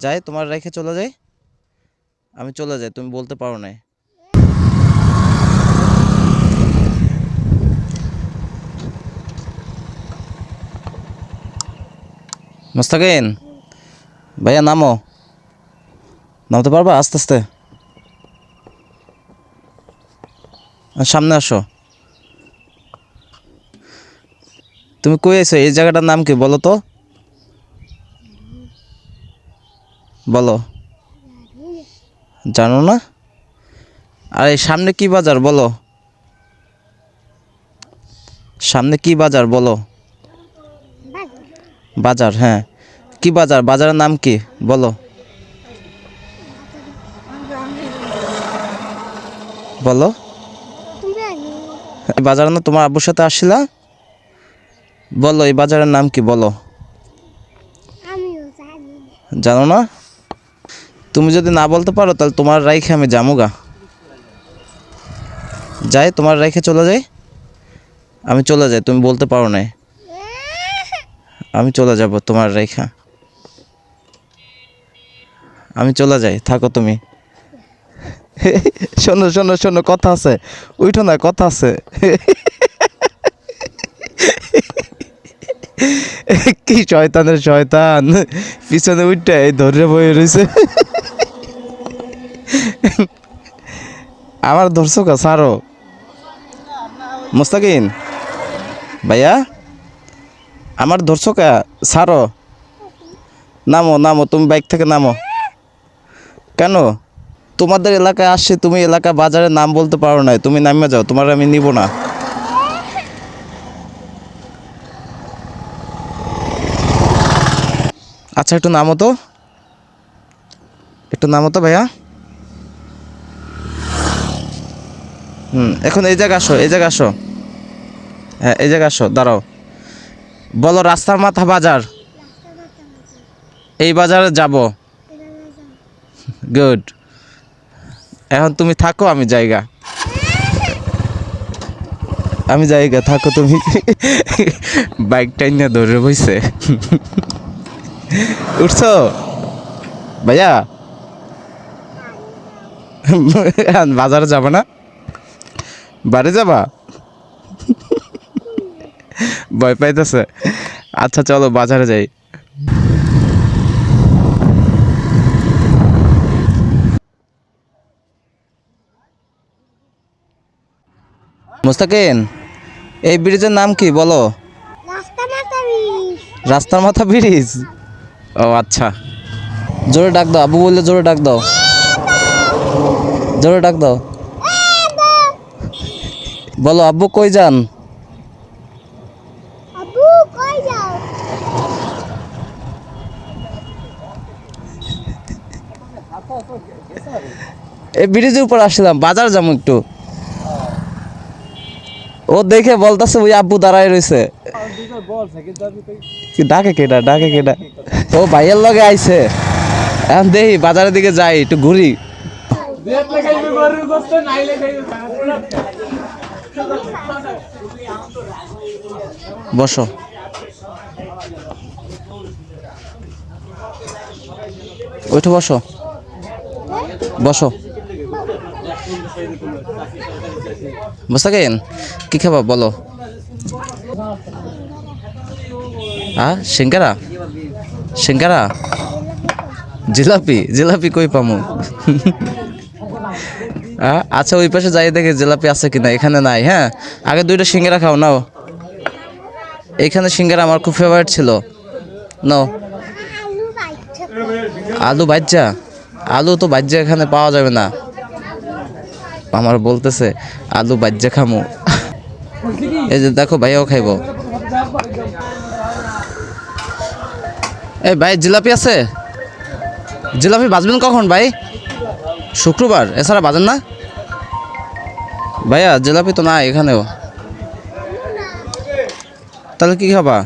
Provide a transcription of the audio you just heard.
যাই, তোমার রেখে চলে যাই। আমি চলে যাই, তুমি বলতে পারো না মোস্তাকিন, ভাইয়া নামো। নামতে পারবা? আস্তে আস্তে। সামনে আসো। তুমি কই আছো এই জায়গাটার নাম কি বলো তো? বলো। জানো না? আর এই সামনে কি বাজার বলো। সামনে কি বাজার বলো। বাজার হ্যাঁ। কি বাজার? বাজারের নাম কি? বলো। বলো। এই বাজারে না তোমার আব্বুর সাথে আসছিলা? বলো এই বাজারের নাম কি বলো। জানো না? তুমি যদি না বলতে পারো, তাহলে তোমার রাইখে আমি যামুগা যাই, তোমার রাইখে চলে যাই। আমি চলে যাই, তুমি বলতে পারো না আমি চলে যাব তোমার রেখা আমি চলে যাই, থাকো তুমি। শোনো শোনো শোনো, কথা আছে। উঠো না, কথা আছে। কি শয়তানের শয়তান। পিছনে উঠতে ধরে বয়ে রয়েছে আমার ধরছো কা সারো মুস্তাকিন ভাইয়া, আমার ধরছো কা সারো। নামো নামো, তুমি বাইক থেকে নামো। কেন? তোমাদের এলাকায় আসছে, তুমি এলাকা বাজারে নাম বলতে পারো না তুমি নামিয়ে যাও, তোমার আমি নিব না। আচ্ছা একটু নামো তো। একটু নামো তো, ভাইয়া। হুম, এখন এই জায়গা আসো, এই জায়গা আসো। হ্যাঁ এই জায়গা আসো, দাঁড়াও। বলো রাস্তার মাথা বাজার। এই বাজারে যাব। গুড। এখন তুমি থাকো, আমি জায়গা। আমি জায়গা, থাকো তুমি। বাইক টাইম না ধরে বইছে। উঠছো? ভাইয়া? বাজারে যাবা না? বাড়ি যাবা? ভয় পাইতেছে। আচ্ছা চলো বাজারে যাই। মুস্তাকিন এই ব্রিজের নাম কি বলো? রাস্তার মাথা ব্রিজ? ও আচ্ছা। জোরে ডাক দাও আবু বললে জোরে ডাক দাও। জোরে ডাক দাও। বলো আব্বু কই যান? এই ব্রিজের উপর আসলাম বাজার যাব একটু। ও দেখে বলতেছে ওই আব্বু দাঁড়ায় রয়েছে। কি ডাকে কেটা ডাকে কেটা ও ভাইয়ের লগে আইছে। এখন দেখি বাজারের দিকে যাই একটু ঘুরি। বসো। ওইটা বসো। বসো। মোস্তাকিন কি খাবা, বলো। আ, সিঙ্গারা? সিঙ্গারা? জিলাপি? জিলাপি কই পামু? আচ্ছা ওই পাশে যাই দেখে জিলাপি আছে কিনা। এখানে নাই হ্যাঁ? আগে দুইটা সিঙ্গারা খাও, নাও। এইখানে সিঙ্গারা আমার খুব ফেভারিট ছিল। নাও। আলু বাজ্জা আলু তো বাজ্জা এখানে পাওয়া যাবে না। আমার বলতেছে, আলু বাজ্জা খামু। এই যে দেখো, ভাইয়াও খাইব। এই ভাই, জিলাপি আছে? জিলাপি বাজবেন কখন ভাই? শুক্রবার? এছাড়া বাজার না? ভাইয়া জিলাপি তো না এখানেও। তাহলে কি খাবা?